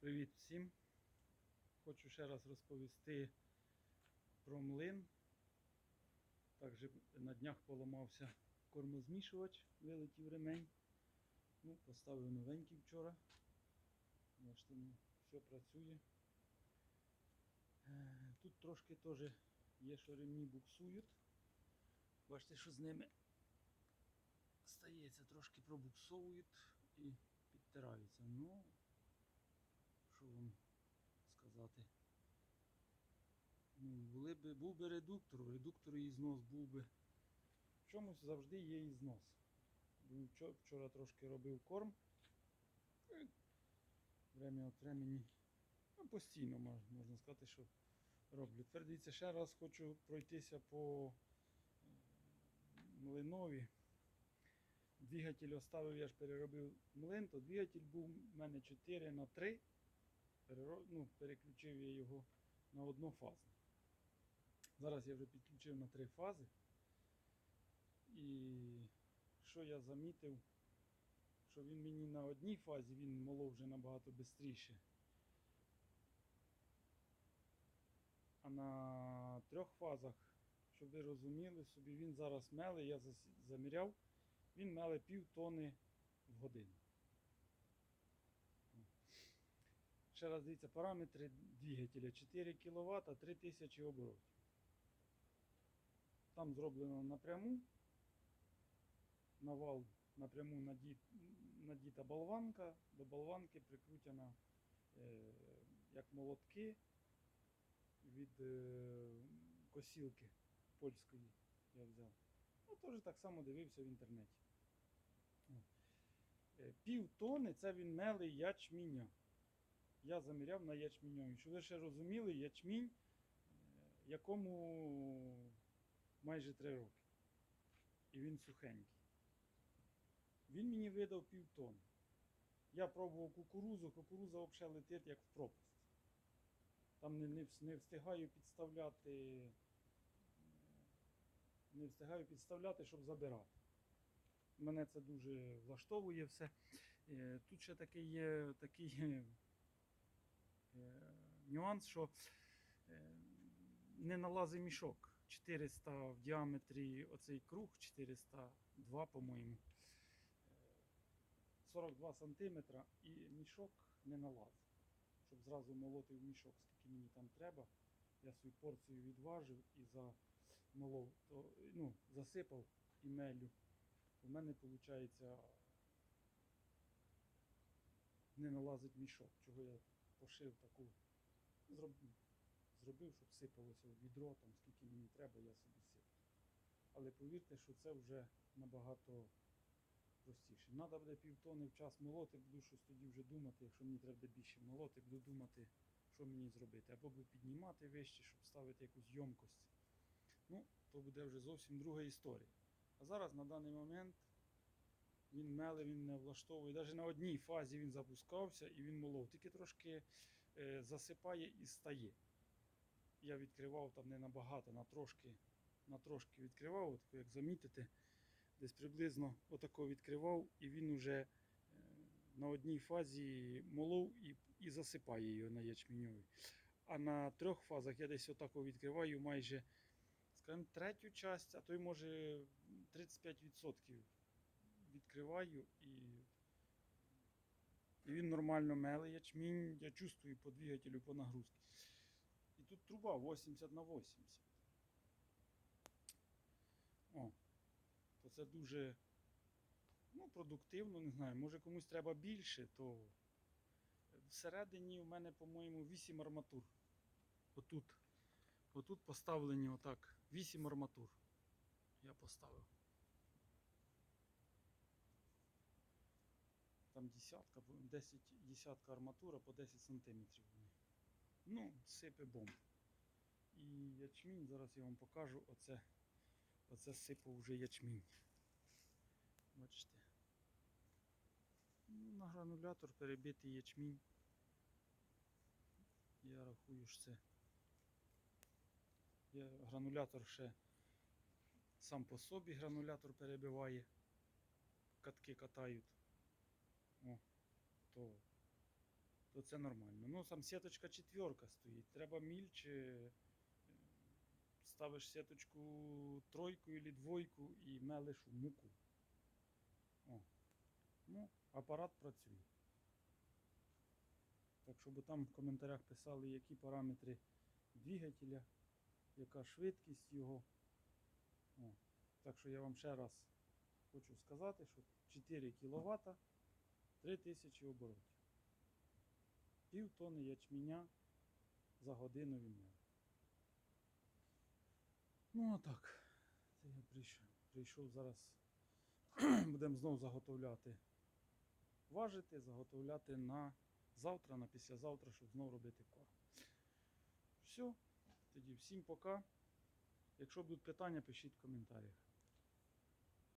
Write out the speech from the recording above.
Привіт всім! Хочу ще раз розповісти про млин. Також на днях поламався кормозмішувач, вилетів ремень. Ну, поставив новенький вчора. Ну, все працює. Е, Тут трошки теж є, що ремні буксують. Бачите, що з ними стається, трошки пробуксовують і підтираються. Ну, що вам сказати? Ну, були би, був би редуктор, у редуктору і знос був би. В чомусь завжди є і знос. Вчора трошки робив корм. Е, Время від времени. Ну, постійно можна сказати, що роблю. Тепер дивіться, ще раз хочу пройтися по е, млинові. Двигатель оставив, я ж переробив млин, то двигатель був у мене 4 на 3. Ну, переключив я його на однофазний. Зараз я вже підключив на три фази. І що я замітив, що він мені на одній фазі він молов вже набагато швидше. А на трьох фазах, щоб ви розуміли собі, він зараз меле, я заміряв, він меле пів тони в годину. Ще раз дивіться, параметри двигателя 4 кВт, 3000 оборотів. Там зроблено напряму. На вал напряму наді- надіта болванка, до болванки прикрутена е, як молотки від е, косілки польської я взяв. Ну, теж так само дивився в інтернеті. Е, Пів тони це він мелий ячміня. Я заміряв на ячміньові. Щоб ви ще розуміли, ячмінь, е, якому майже 3 роки. І він сухенький. Він мені видав пів тони. Я пробував кукурузу, кукуруза взагалі летить як в пропасть. Там не, не, не встигаю підставляти. Не встигаю підставляти, щоб забирати. Мене це дуже влаштовує все. Е, Тут ще такий є такий нюанс, що е, не налазить мішок. 400 в діаметрі оцей круг, 402, по-моєму. Е, 42 см і мішок не налазить. Щоб зразу молоти в мішок, скільки мені там треба. Я свою порцію відважив і замолов, то, ну, засипав і мелю. У мене виходить не налазить мішок, чого я пошив таку. Зробив, зробив, щоб сипалося в відро, там скільки мені треба, я собі сипав. Але повірте, що це вже набагато простіше. Треба буде півтони в час молоти, буду щось тоді вже думати, якщо мені треба більше молоти, буду думати, що мені зробити. Або буду піднімати вище, щоб ставити якусь йомкость. Ну, то буде вже зовсім друга історія. А зараз на даний момент він меле, він не влаштовує. Навіть на одній фазі він запускався і він молов. Тільки трошки е, засипає і стає. Я відкривав там не набагато, на трошки, на трошки відкривав, от, як замітите, десь приблизно отако відкривав, і він уже е, на одній фазі молов і, і засипає його на ячменьовий. А на трьох фазах я десь отако відкриваю майже, скажімо, третю часть, а то й може 35% відкриваю і, і він нормально меле ячмінь. Я чувствую по двигателю по нагрузці. І тут труба 80 на 80. О, то це дуже ну, продуктивно, не знаю. Може комусь треба більше, то всередині у мене, по-моєму, 8 арматур. Отут. Отут поставлені отак. 8 арматур. Я поставив. Там десятка, 10 десятка арматура по 10 сантиметрів. Ну, сипе бомб. І ячмінь, зараз я вам покажу, оце, оце сипав вже ячмінь. Бачите. Ну, на гранулятор перебитий ячмінь. Я рахую, що це. Я, гранулятор ще сам по собі гранулятор перебиває. Катки катають. О, то то це нормально. Ну, там сіточка четверка стоїть. Треба мільче. е, Ставиш сіточку тройку або двойку і мелиш у муку. О. Ну, апарат працює. Так, щоб там в коментарях писали, які параметри двигателя, яка швидкість його. О. Так що я вам ще раз хочу сказати, що 4 кВт 3000 оборотів. Пів тонни ячменя за годину мав. Ну а так. Це я прийшов, прийшов зараз. Будемо знову заготовляти. Важити, заготовляти на завтра, на післязавтра, щоб знову робити корм. Все. Тоді всім пока. Якщо будуть питання, пишіть в коментарях.